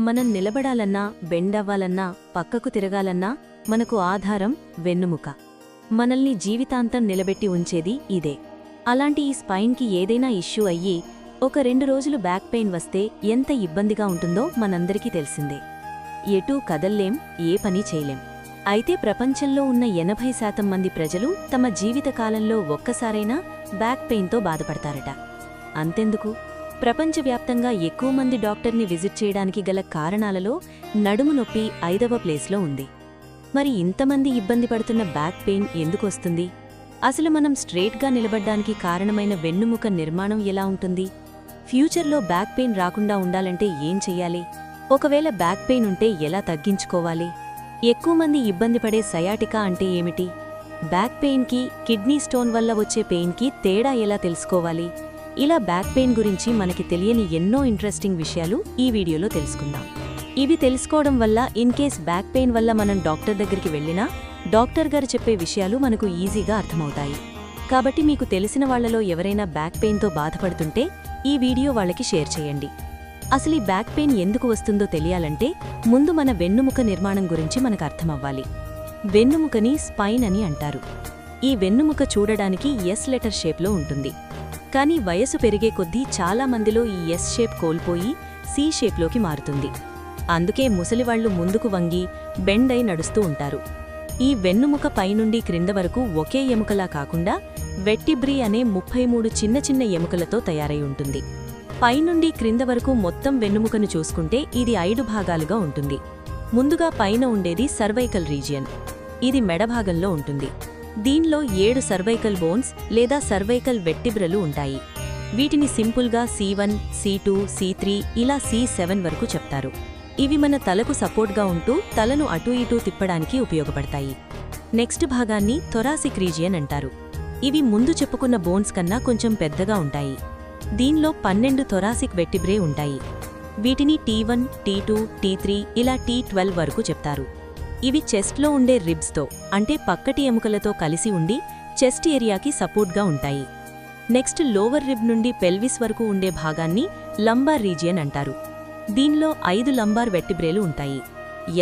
మనం నిలబడాలన్నా బెండవ్వాలన్నా పక్కకు తిరగాలన్నా మనకు ఆధారం వెన్నుముక. మనల్ని జీవితాంతం నిలబెట్టి ఉంచేది ఇదే. అలాంటి ఈ స్పైన్కి ఏదైనా ఇష్యూ అయ్యి ఒక రెండు రోజులు బ్యాక్ పెయిన్ వస్తే ఎంత ఇబ్బందిగా ఉంటుందో మనందరికీ తెలిసిందే. ఎటూ కదల్లేం ఏ పని చేయలేం. అయితే ప్రపంచంలో ఉన్న ఎనభై శాతం మంది ప్రజలు తమ జీవితకాలంలో ఒక్కసారైనా బ్యాక్ పెయిన్తో బాధపడతారట. అంతెందుకు? ప్రపంచవ్యాప్తంగా ఎక్కువ మంది డాక్టర్ని విజిట్ చేయడానికి గల కారణాలలో నడుము నొప్పి ఐదవ ప్లేస్లో ఉంది. మరి ఇంతమంది ఇబ్బంది పడుతున్న బ్యాక్ పెయిన్ ఎందుకొస్తుంది అసలు మనం స్ట్రేట్గా నిలబడ్డానికి కారణమైన వెన్నుముక నిర్మాణం ఎలా ఉంటుంది? ఫ్యూచర్లో బ్యాక్ పెయిన్ రాకుండా ఉండాలంటే ఏం చెయ్యాలి? ఒకవేళ బ్యాక్ పెయిన్ ఉంటే ఎలా తగ్గించుకోవాలి? ఎక్కువ మంది ఇబ్బంది పడే సయాటికా అంటే ఏమిటి? బ్యాక్ పెయిన్కి కిడ్నీ స్టోన్ వల్ల వచ్చే పెయిన్కి తేడా ఎలా తెలుసుకోవాలి? ఇలా బ్యాక్ పెయిన్ గురించి మనకి తెలియని ఎన్నో ఇంట్రెస్టింగ్ విషయాలు ఈ వీడియోలో తెలుసుకుందాం. ఇవి తెలుసుకోవడం వల్ల ఇన్ కేస్ బ్యాక్ పెయిన్ వల్ల మనం డాక్టర్ దగ్గరికి వెళ్ళినా డాక్టర్ గారు చెప్పే విషయాలు మనకు ఈజీగా అర్థమవుతాయి. కాబట్టి మీకు తెలిసిన వాళ్ళలో ఎవరైనా బ్యాక్ పెయిన్తో బాధపడుతుంటే ఈ వీడియో వాళ్ళకి షేర్ చేయండి. అసలు ఈ బ్యాక్ పెయిన్ ఎందుకు వస్తుందో తెలియాలంటే ముందు మన వెన్నుముక నిర్మాణం గురించి మనకు అర్థమవ్వాలి. వెన్నుముకని స్పైన్ అని అంటారు. ఈ వెన్నుముక చూడడానికి ఎస్ లెటర్ షేప్లో ఉంటుంది. కానీ వయసు పెరిగే కొద్దీ చాలా మందిలో ఈ ఎస్ షేప్ కోల్పోయి సి షేప్లోకి మారుతుంది. అందుకే ముసలివాళ్ళు ముందుకు వంగి బెండ్ అయి నడుస్తూ ఉంటారు. ఈ వెన్నుముక పైనుండి క్రింద వరకు ఒకే ఎముకలా కాకుండా వెట్టిబ్రీ అనే ముప్పై మూడు చిన్న చిన్న ఎముకలతో తయారై ఉంటుంది. పైనుండి క్రింద వరకు మొత్తం వెన్నుముకను చూసుకుంటే ఇది ఐదు భాగాలుగా ఉంటుంది. ముందుగా పైన ఉండేది సర్వైకల్ రీజియన్. ఇది మెడభాగంలో ఉంటుంది. దీనిలో ఏడు సర్వైకల్ బోన్స్ లేదా సర్వైకల్ వెట్టిబ్రలు ఉంటాయి. వీటిని సింపుల్గా C one C two C three ఇలా సి సెవెన్ వరకు చెప్తారు. ఇవి మన తలకు సపోర్ట్గా ఉంటూ తలను అటూ ఇటూ తిప్పడానికి ఉపయోగపడతాయి. నెక్స్ట్ భాగాన్ని థొరాసిక్ రీజియన్ అంటారు. ఇవి ముందు చెప్పుకున్న బోన్స్ కన్నా కొంచెం పెద్దగా ఉంటాయి. దీనిలో పన్నెండు థొరాసిక్ వెట్టిబ్రే ఉంటాయి. వీటిని T one T two T three ఇలా టీ ట్వెల్వ్ వరకు చెప్తారు. ఇవి చెస్ట్లో ఉండే రిబ్స్తో అంటే పక్కటి ఎముకలతో కలిసి ఉండి చెస్ట్ ఏరియాకి సపోర్ట్గా ఉంటాయి. నెక్స్ట్ లోవర్ రిబ్ నుండి పెల్విస్ వరకు ఉండే భాగాన్ని లంబార్ రీజియన్ అంటారు. దీనిలో ఐదు లంబార్ వెట్టిబ్రేలు ఉంటాయి.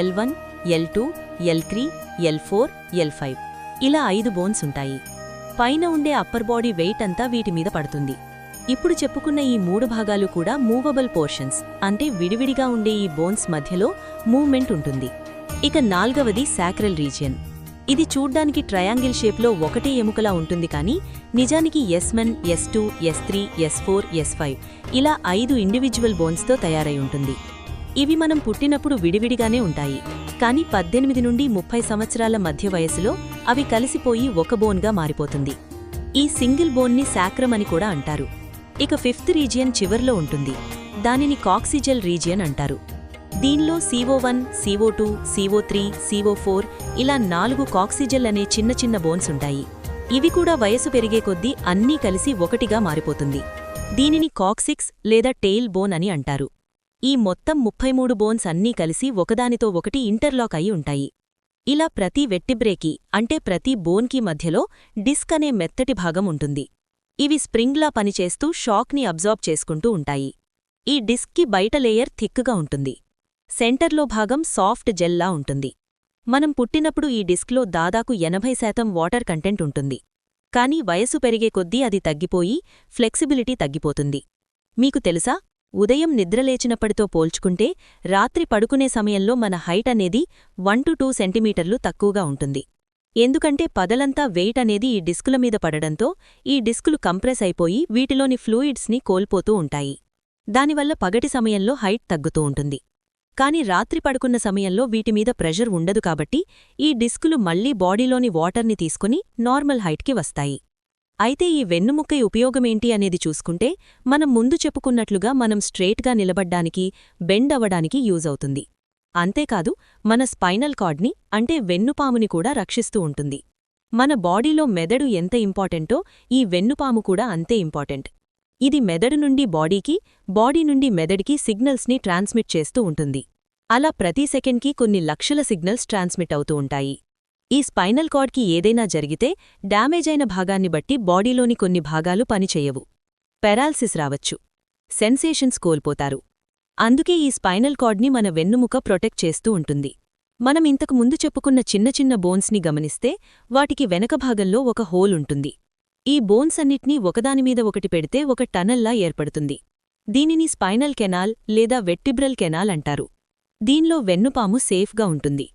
L one L two L three L four L five. ఇలా ఐదు బోన్స్ ఉంటాయి. పైన ఉండే అప్పర్ బాడీ వెయిట్ అంతా వీటి మీద పడుతుంది. ఇప్పుడు చెప్పుకున్న ఈ మూడు భాగాలు కూడా మూవబుల్ పోర్షన్స్ అంటే విడివిడిగా ఉండే ఈ బోన్స్ మధ్యలో మూవ్మెంట్ ఉంటుంది. ఇక నాల్గవది శాక్రల్ రీజియన్. ఇది చూడ్డానికి ట్రయాంగిల్ షేప్లో ఒకటే ఎముకలా ఉంటుంది కానీ నిజానికి S one S two S three S four S five ఇలా ఐదు ఇండివిజువల్ బోన్స్తో తయారై ఉంటుంది. ఇవి మనం పుట్టినప్పుడు విడివిడిగానే ఉంటాయి కానీ పద్దెనిమిది నుండి ముప్పై సంవత్సరాల మధ్య వయసులో అవి కలిసిపోయి ఒక బోన్గా మారిపోతుంది. ఈ సింగిల్ బోన్ని శాక్రమ్ అని కూడా అంటారు. ఇక ఫిఫ్త్ రీజియన్ చివర్లో ఉంటుంది. దానిని కాక్సిజల్ రీజియన్ అంటారు. దీనిలో CO one CO two CO three CO four ఇలా నాలుగు కాక్సిజల్ అనే చిన్న చిన్న బోన్స్ ఉంటాయి. ఇవి కూడా వయసు పెరిగే కొద్దీ అన్నీ కలిసి ఒకటిగా మారిపోతుంది. దీనిని కాక్సిక్స్ లేదా టెయిల్ బోన్ అని అంటారు. ఈ మొత్తం ముప్పై మూడు బోన్స్ అన్నీ కలిసి ఒకదానితో ఒకటి ఇంటర్లాక్ అయి ఉంటాయి. ఇలా ప్రతి వెట్టిబ్రేకి అంటే ప్రతి బోన్కి మధ్యలో డిస్క్ అనే మెత్తటి భాగం ఉంటుంది. ఇవి స్ప్రింగ్లా పనిచేస్తూ షాక్ని అబ్జార్బ్ చేసుకుంటూ ఉంటాయి. ఈ డిస్క్కి బయట లేయర్ థిక్గా ఉంటుంది. సెంటర్లో భాగం సాఫ్ట్ జెల్లా ఉంటుంది. మనం పుట్టినప్పుడు ఈ డిస్క్లో దాదాపు ఎనభై శాతం వాటర్ కంటెంట్ ఉంటుంది. కానీ వయసు పెరిగే కొద్దీ అది తగ్గిపోయి ఫ్లెక్సిబిలిటీ తగ్గిపోతుంది. మీకు తెలుసా? ఉదయం నిద్రలేచినప్పటితో పోల్చుకుంటే రాత్రి పడుకునే సమయంలో మన హైట్ అనేది వన్ టు టూ సెంటీమీటర్లు తక్కువగా ఉంటుంది. ఎందుకంటే పదలంతా వెయిట్ అనేది ఈ డిస్కుల మీద పడడంతో ఈ డిస్కులు కంప్రెస్ అయిపోయి వీటిలోని ఫ్లూయిడ్స్ని కోల్పోతూ ఉంటాయి. దానివల్ల పగటి సమయంలో హైట్ తగ్గుతూ ఉంటుంది. కాని రాత్రి పడుకున్న సమయంలో వీటిమీద ప్రెషర్ ఉండదు కాబట్టి ఈ డిస్కులు మళ్ళీ బాడీలోని వాటర్ని తీసుకుని నార్మల్ హైట్కి వస్తాయి. అయితే ఈ వెన్నుముక్క ఉపయోగమేంటి అనేది చూసుకుంటే మనం ముందు చెప్పుకున్నట్లుగా మనం స్ట్రేట్గా నిలబడ్డానికి బెండ్ అవ్వడానికి యూజ్ అవుతుంది. అంతేకాదు మన స్పైనల్ కార్డ్ని అంటే వెన్నుపాముని కూడా రక్షిస్తూ ఉంటుంది. మన బాడీలో మెదడు ఎంత ఇంపార్టెంటో ఈ వెన్నుపాము కూడా అంతే ఇంపార్టెంట్. ఇది మెదడు నుండి బాడీకి బాడీ నుండి మెదడికి సిగ్నల్స్ని ట్రాన్స్మిట్ చేస్తూ ఉంటుంది. అలా ప్రతి సెకండ్కి కొన్ని లక్షల సిగ్నల్స్ ట్రాన్స్మిట్ అవుతూ ఉంటాయి. ఈ స్పైనల్ కార్డ్కి ఏదైనా జరిగితే డ్యామేజ్ అయిన భాగాన్ని బట్టి బాడీలోని కొన్ని భాగాలు పనిచెయ్యవు పెరాల్సిస్ రావచ్చు. సెన్సేషన్స్ కోల్పోతారు. అందుకే ఈ స్పైనల్ కార్డ్ని మన వెన్నుముక ప్రొటెక్ట్ చేస్తూ ఉంటుంది. మనం ఇంతకు ముందు చెప్పుకున్న చిన్న చిన్న బోన్స్ని గమనిస్తే వాటికి వెనక భాగంలో ఒక హోల్ ఉంటుంది. ఈ బోన్స్ అన్నిటినీ ఒకదానిమీద ఒకటి పెడితే ఒక టనల్లా ఏర్పడుతుంది. దీనిని స్పైనల్ కెనాల్ లేదా వెట్టిబ్రల్ కెనాల్ అంటారు. దీనిలో వెన్నుపాము సేఫ్గా ఉంటుంది.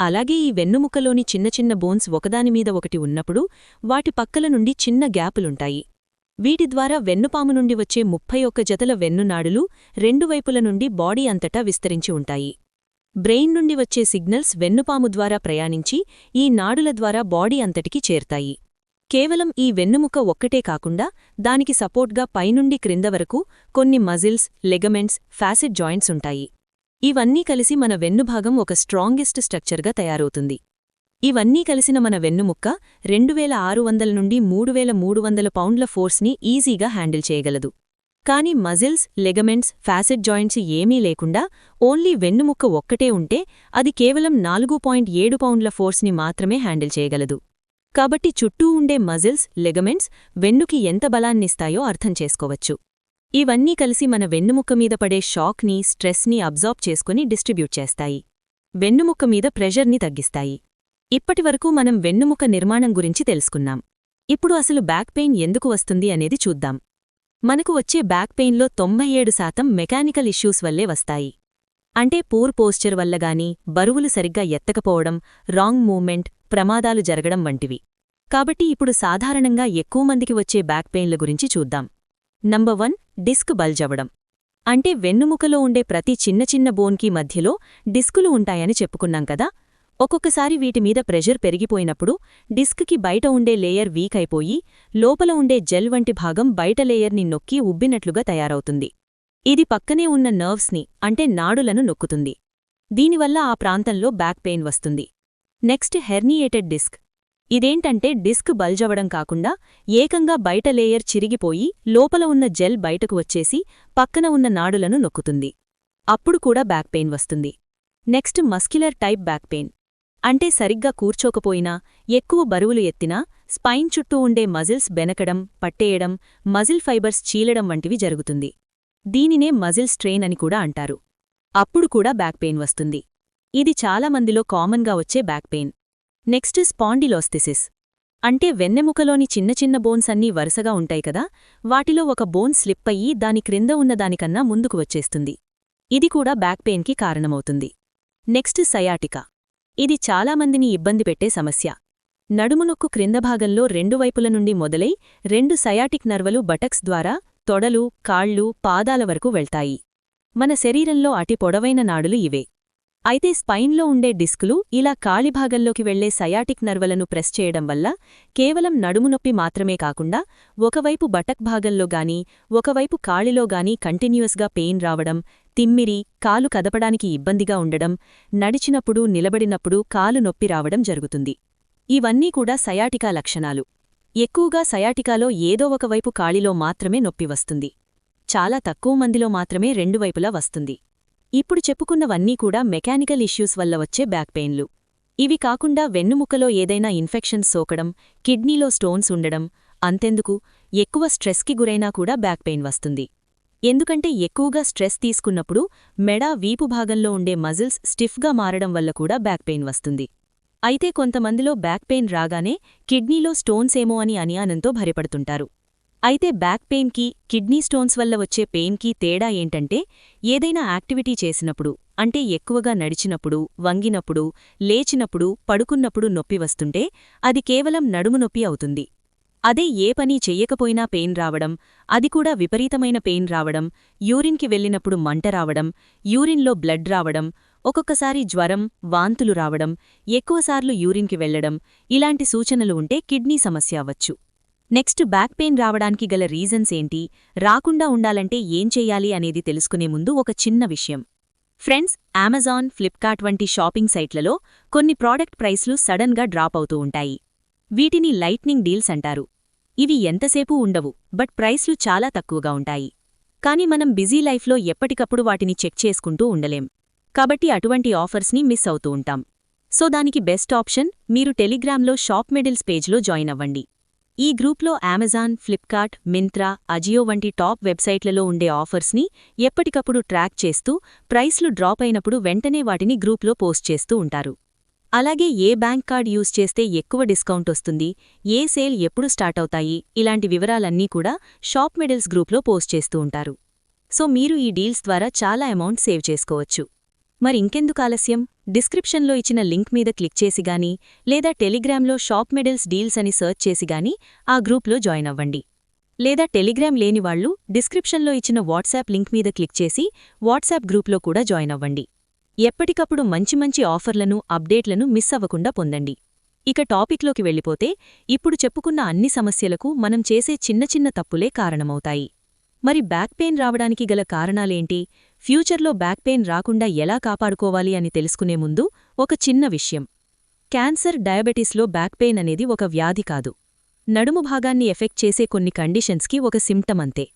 అలాగే ఈ వెన్నుముకలోని చిన్న చిన్న బోన్స్ ఒకదానిమీద ఒకటి ఉన్నప్పుడు వాటి పక్కల నుండి చిన్న గ్యాపులుంటాయి. వీటి ద్వారా వెన్నుపాము నుండి వచ్చే ముప్పై ఒక్క జతల వెన్నునాడులు రెండు వైపుల నుండి బాడీ అంతటా విస్తరించి ఉంటాయి. బ్రెయిన్ నుండి వచ్చే సిగ్నల్స్ వెన్నుపాము ద్వారా ప్రయాణించి ఈ నాడుల ద్వారా బాడీ అంతటికి చేరుతాయి. కేవలం ఈ వెన్నుముక ఒక్కటే కాకుండా దానికి సపోర్ట్గా పైనుండి క్రింద వరకు కొన్ని మజిల్స్ లెగమెంట్స్ ఫ్యాసిడ్ జాయింట్స్ ఉంటాయి. ఇవన్నీ కలిసి మన వెన్నుభాగం ఒక స్ట్రాంగెస్ట్ స్ట్రక్చర్గా తయారవుతుంది. ఇవన్నీ కలిసిన మన వెన్నుముక్క రెండువేల ఆరు వందల నుండి మూడు వేల మూడు వందల పౌండ్ల ఫోర్స్ని ఈజీగా హ్యాండిల్ చేయగలదు. కానీ మజిల్స్ లెగమెంట్స్ ఫ్యాసెట్ జాయింట్స్ ఏమీ లేకుండా ఓన్లీ వెన్నుముక్క ఒక్కటే ఉంటే అది కేవలం నాలుగు పాయింట్ ఏడు పౌండ్ల ఫోర్స్ని మాత్రమే హ్యాండిల్ చేయగలదు. కాబట్టి చుట్టూ ఉండే మజిల్స్ లెగమెంట్స్ వెన్నుకి ఎంత బలాన్నిస్తాయో అర్థం చేసుకోవచ్చు. ఇవన్నీ కలిసి మన వెన్నుముక్క మీద పడే షాక్ని స్ట్రెస్ని అబ్జార్బ్ చేసుకుని డిస్ట్రిబ్యూట్ చేస్తాయి. వెన్నుముక్క మీద ప్రెషర్ని తగ్గిస్తాయి. ఇప్పటివరకు మనం వెన్నుముక నిర్మాణం గురించి తెలుసుకున్నాం. ఇప్పుడు అసలు బ్యాక్ పెయిన్ ఎందుకు వస్తుంది అనేది చూద్దాం. మనకు వచ్చే బ్యాక్ పెయిన్లో తొంభై ఏడు శాతం మెకానికల్ ఇష్యూస్ వల్లే వస్తాయి. అంటే పూర్ పోస్చర్ వల్లగాని బరువులు సరిగ్గా ఎత్తకపోవడం రాంగ్ మూవ్మెంట్ ప్రమాదాలు జరగడం వంటివి. కాబట్టి ఇప్పుడు సాధారణంగా ఎక్కువ మందికి వచ్చే బ్యాక్ పెయిన్ల గురించి చూద్దాం. నంబర్ వన్ డిస్క్ బల్జవడం అంటే వెన్నుముకలో ఉండే ప్రతి చిన్న చిన్న బోన్కి మధ్యలో డిస్కులు ఉంటాయని చెప్పుకున్నాం కదా. ఒక్కొక్కసారి వీటిమీద ప్రెషర్ పెరిగిపోయినప్పుడు డిస్క్కి బయట ఉండే లేయర్ వీక్ అయిపోయి లోపల ఉండే జెల్ వంటి భాగం బయట లేయర్ని నొక్కి ఉబ్బినట్లుగా తయారవుతుంది. ఇది పక్కనే ఉన్న నర్వ్స్ని అంటే నాడులను నొక్కుతుంది. దీనివల్ల ఆ ప్రాంతంలో బ్యాక్ పెయిన్ వస్తుంది. Next herniated disc. ఇదేంటంటే డిస్క్ బల్జవడం కాకుండా ఏకంగా బయట లేయర్ చిరిగిపోయి లోపల ఉన్న జెల్ బయటకు వచ్చేసి పక్కన ఉన్న నాడులను నొక్కుతుంది. అప్పుడు కూడా బ్యాక్ పెయిన్ వస్తుంది. Next muscular type back pain. అంటే సరిగ్గా కూర్చోకపోయినా ఎక్కువ బరువులు ఎత్తినా స్పైన్ చుట్టూ ఉండే మజిల్స్ బెనకడం పట్టేయడం మజిల్ ఫైబర్స్ చీలడం వంటివి జరుగుతుంది. దీనినే మజిల్ స్ట్రెయిన్ అని కూడా అంటారు. అప్పుడు కూడా బ్యాక్ పెయిన్ వస్తుంది. ఇది చాలామందిలో కామన్గా వచ్చే బ్యాక్ పెయిన్. నెక్స్ట్ స్పాండిలోస్థిసిస్ అంటే వెన్నెముకలోని చిన్న చిన్న బోన్స్ అన్నీ వరుసగా ఉంటాయి కదా వాటిలో ఒక బోన్ స్లిప్ అయ్యి దాని క్రింద ఉన్నదానికన్నా ముందుకు వచ్చేస్తుంది. ఇది కూడా బ్యాక్ పెయిన్కి కారణమవుతుంది. Next sciatica. ఇది చాలామందిని ఇబ్బంది పెట్టే సమస్య. నడుమునొక్కు క్రింద భాగంలో రెండు వైపుల నుండి మొదలై రెండు సయాటిక్ నర్వలు బటక్స్ ద్వారా తొడలు కాళ్ళు పాదాల వరకు వెళ్తాయి. మన శరీరంలో అటి పొడవైన నాడులు ఇవే. అయితే స్పైన్లో ఉండే డిస్కులు ఇలా కాళిభాగంలోకి వెళ్ళే సయాటిక్ నర్వలను ప్రెస్ చేయడం వల్ల కేవలం నడుమునొప్పి మాత్రమే కాకుండా ఒకవైపు బటక్ భాగంలో గాని ఒకవైపు కాళిలో గాని కంటిన్యూస్గా పెయిన్ రావడం తిమ్మిరి కాలు కదపడానికి ఇబ్బందిగా ఉండడం నడిచినప్పుడు నిలబడినప్పుడు కాలు నొప్పి రావడం జరుగుతుంది. ఇవన్నీ కూడా సయాటికా లక్షణాలు. ఎక్కువగా సయాటికాలో ఏదో ఒకవైపు కాళిలో మాత్రమే నొప్పి వస్తుంది. చాలా తక్కువ మందిలో మాత్రమే రెండు వైపులా వస్తుంది. ఇప్పుడు చెప్పుకున్నవన్నీ కూడా మెకానికల్ ఇష్యూస్ వల్ల వచ్చే బ్యాక్ పెయిన్లు. ఇవి కాకుండా వెన్నుముక్కలో ఏదైనా ఇన్ఫెక్షన్స్ సోకడం కిడ్నీలో స్టోన్స్ ఉండడం అంతెందుకు ఎక్కువ స్ట్రెస్కి గురైనా కూడా బ్యాక్ పెయిన్ వస్తుంది. ఎందుకంటే ఎక్కువగా స్ట్రెస్ తీసుకున్నప్పుడు మెడ వీపు భాగంలో ఉండే మజిల్స్ స్టిఫ్గా మారడం వల్ల కూడా బ్యాక్ పెయిన్ వస్తుంది. అయితే కొంతమందిలో బ్యాక్ పెయిన్ రాగానే కిడ్నీలో స్టోన్స్ ఏమో అని అనియానంతో భరిపడుతుంటారు అయితే బ్యాక్ పెయిన్కి కిడ్నీ స్టోన్స్ వల్ల వచ్చే పెయిన్కి తేడా ఏంటంటే ఏదైనా యాక్టివిటీ చేసినప్పుడు అంటే ఎక్కువగా నడిచినప్పుడు వంగినప్పుడు లేచినప్పుడు పడుకున్నప్పుడు నొప్పి వస్తుంటే అది కేవలం నడుము నొప్పి అవుతుంది. అదే ఏ పని చెయ్యకపోయినా పెయిన్ రావడం అది కూడా విపరీతమైన పెయిన్ రావడం యూరిన్కి వెళ్ళినప్పుడు మంట రావడం యూరిన్లో బ్లడ్ రావడం ఒక్కొక్కసారి జ్వరం వాంతులు రావడం ఎక్కువసార్లు యూరిన్కి వెళ్ళడం ఇలాంటి సూచనలు ఉంటే కిడ్నీ సమస్య అవ్వచ్చు. నెక్స్ట్ బ్యాక్ పెయిన్ రావడానికి గల రీజన్స్ ఏంటి? రాకుండా ఉండాలంటే ఏం చెయ్యాలి అనేది తెలుసుకునే ముందు ఒక చిన్న విషయం. ఫ్రెండ్స్ అమెజాన్ ఫ్లిప్కార్ట్ వంటి షాపింగ్ సైట్లలో కొన్ని ప్రాడక్ట్ ప్రైస్లు సడన్గా డ్రాప్ అవుతూ ఉంటాయి. వీటిని లైట్నింగ్ డీల్స్ అంటారు. ఇవి ఎంతసేపు ఉండవు బట్ ప్రైస్లు చాలా తక్కువగా ఉంటాయి. కాని మనం బిజీ లైఫ్లో ఎప్పటికప్పుడు వాటిని చెక్ చేసుకుంటూ ఉండలేం. కాబట్టి అటువంటి ఆఫర్స్ని మిస్ అవుతూ ఉంటాం. సో దానికి బెస్ట్ ఆప్షన్ మీరు టెలిగ్రామ్లో షాప్ మెడిల్స్ పేజ్లో జాయిన్ అవ్వండి. ఈ గ్రూప్లో అమెజాన్ ఫ్లిప్కార్ట్ మింత్రా అజియో వంటి టాప్ వెబ్సైట్లలో ఉండే ఆఫర్స్ని ఎప్పటికప్పుడు ట్రాక్ చేస్తూ ప్రైస్లు డ్రాప్ అయినప్పుడు వెంటనే వాటిని గ్రూప్లో పోస్ట్ చేస్తూ ఉంటారు. అలాగే ఏ బ్యాంక్ కార్డ్ యూజ్ చేస్తే ఎక్కువ డిస్కౌంట్ వస్తుంది ఏ సేల్ ఎప్పుడు స్టార్ట్ అవుతాయి ఇలాంటి వివరాలన్నీ కూడా షాప్ మెడల్స్ గ్రూప్లో పోస్ట్ చేస్తూ ఉంటారు. సో మీరు ఈ డీల్స్ ద్వారా చాలా అమౌంట్ సేవ్ చేసుకోవచ్చు. మరి ఇంకెందుకు ఆలస్యం? డిస్క్రిప్షన్లో ఇచ్చిన లింక్ మీద క్లిక్ చేసి గానీ లేదా టెలిగ్రామ్లో షాప్ మెడల్స్ డీల్స్ అని సర్చ్ చేసి గానీ ఆ గ్రూప్లో జాయిన్ అవ్వండి. లేదా టెలిగ్రామ్ లేని వాళ్ళు డిస్క్రిప్షన్లో ఇచ్చిన వాట్సాప్ లింక్ మీద క్లిక్ చేసి వాట్సాప్ గ్రూప్లో కూడా జాయిన్ అవ్వండి. ఎప్పటికప్పుడు మంచి మంచి ఆఫర్లను అప్డేట్లను మిస్ అవ్వకుండా పొందండి. ఇక టాపిక్లోకి వెళ్ళిపోతే ఇప్పుడు చెప్పుకున్న అన్ని సమస్యలకు మనం చేసే చిన్న చిన్న తప్పులే కారణమవుతాయి. మరి బ్యాక్ పెయిన్ రావడానికి గల కారణాలేంటి? ఫ్యూచర్లో బ్యాక్ పెయిన్ రాకుండా ఎలా కాపాడుకోవాలి అని తెలుసుకునే ముందు ఒక చిన్న విషయం. క్యాన్సర్ డయాబెటీస్లో బ్యాక్ పెయిన్ అనేది ఒక వ్యాధి కాదు. నడుము భాగాన్ని ఎఫెక్ట్ చేసే కొన్ని కండిషన్స్కి ఒక సిమ్టమ్ అంతే.